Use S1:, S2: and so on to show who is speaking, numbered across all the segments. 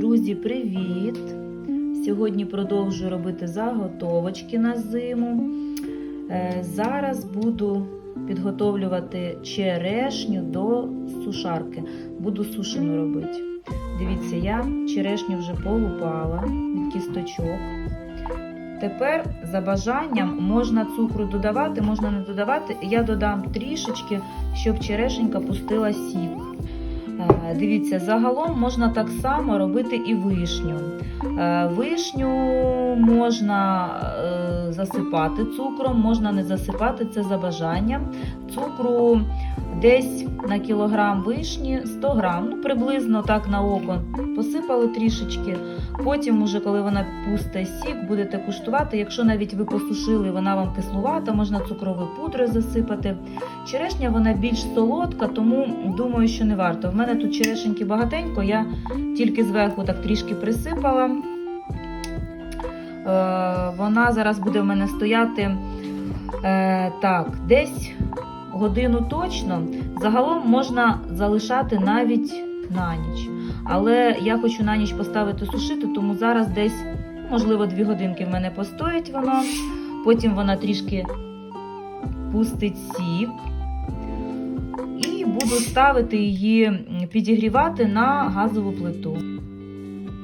S1: Друзі, привіт! Сьогодні продовжую робити заготовочки на зиму. Е, Зараз буду підготовлювати черешню до сушарки. Буду сушену робити. Дивіться, я черешню вже полупала від кісточок. Тепер за бажанням можна цукру додавати, можна не додавати. Я додам трішечки, щоб черешенька пустила сік. Е, Дивіться, загалом можна так само робити і вишню. Е, Вишню можна е, засипати цукром, можна не засипати це за бажанням. Цукру десь на кілограм вишні 100 грам, ну приблизно так на око посипали трішечки. Потім, уже коли вона пусте сік, будете куштувати. Якщо навіть ви посушили, вона вам кислувата, можна цукровою пудрою засипати. Черешня вона більш солодка, тому думаю, що не варто. В мене тут черешеньки багатенько, я тільки зверху так трішки присипала. Е, вона зараз буде в мене стояти е, так, десь годину точно. Загалом можна залишати навіть на ніч. Але я хочу на ніч поставити сушити, тому зараз десь, можливо, дві годинки в мене постоїть воно. Потім вона трішки пустить сік. І буду ставити її підігрівати на газову плиту.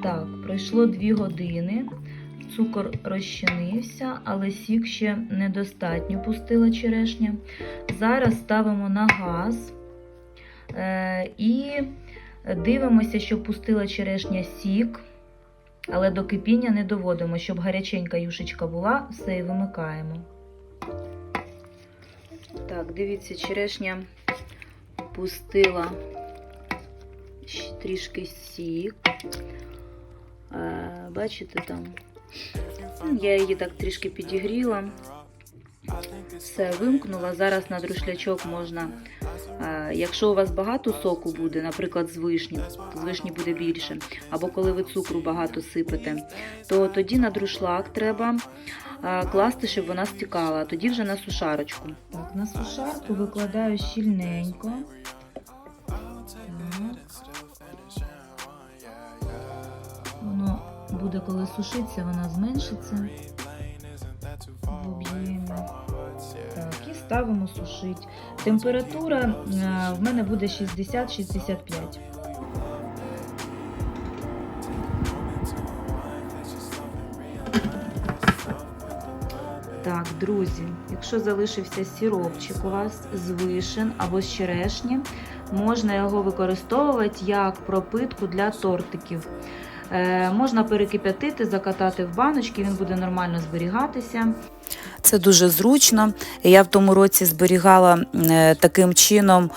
S1: Так, пройшло 2 години. Цукор розчинився, але сік ще недостатньо пустила черешня. Зараз ставимо на газ е, і дивимося, щоб пустила черешня сік, але до кипіння не доводимо, щоб гаряченька юшечка була, все і вимикаємо. Так, дивіться, черешня пустила трішки сік. Е, Бачите там? Ну, Я її так трішки підігріла. Все, вимкнула. Зараз на друшлячок можна, е, якщо у вас багато соку буде, наприклад, з вишні, з вишні буде більше, або коли ви цукру багато сипете, то тоді на друшлак треба е, класти, щоб вона стікала, тоді вже на сушарочку. Так, на сушарку викладаю щільненько. Буде, коли сушиться, вона зменшиться. Так, і ставимо сушить. Температура е, в мене буде 60-65. Так, друзі, якщо залишився сіропчик у вас з вишен або з черешні, можна його використовувати як пропитку для тортиків. Е, можна перекип'ятити, закатати в баночки, він буде нормально зберігатися.
S2: Це дуже зручно. Я в тому році зберігала е, таким чином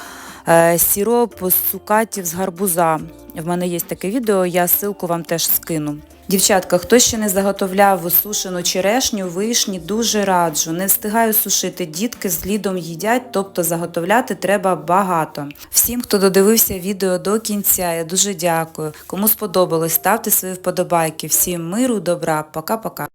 S2: е, сіроп з цукатів з гарбуза. В мене є таке відео, я ссылку вам теж скину. Дівчатка, хто ще не заготовляв сушену черешню, вишні, дуже раджу. Не встигаю сушити. Дітки з лідом їдять, тобто заготовляти треба багато. Всім, хто додивився відео до кінця, я дуже дякую. Кому сподобалось, ставте свої вподобайки. Всім миру, добра, пока-пока.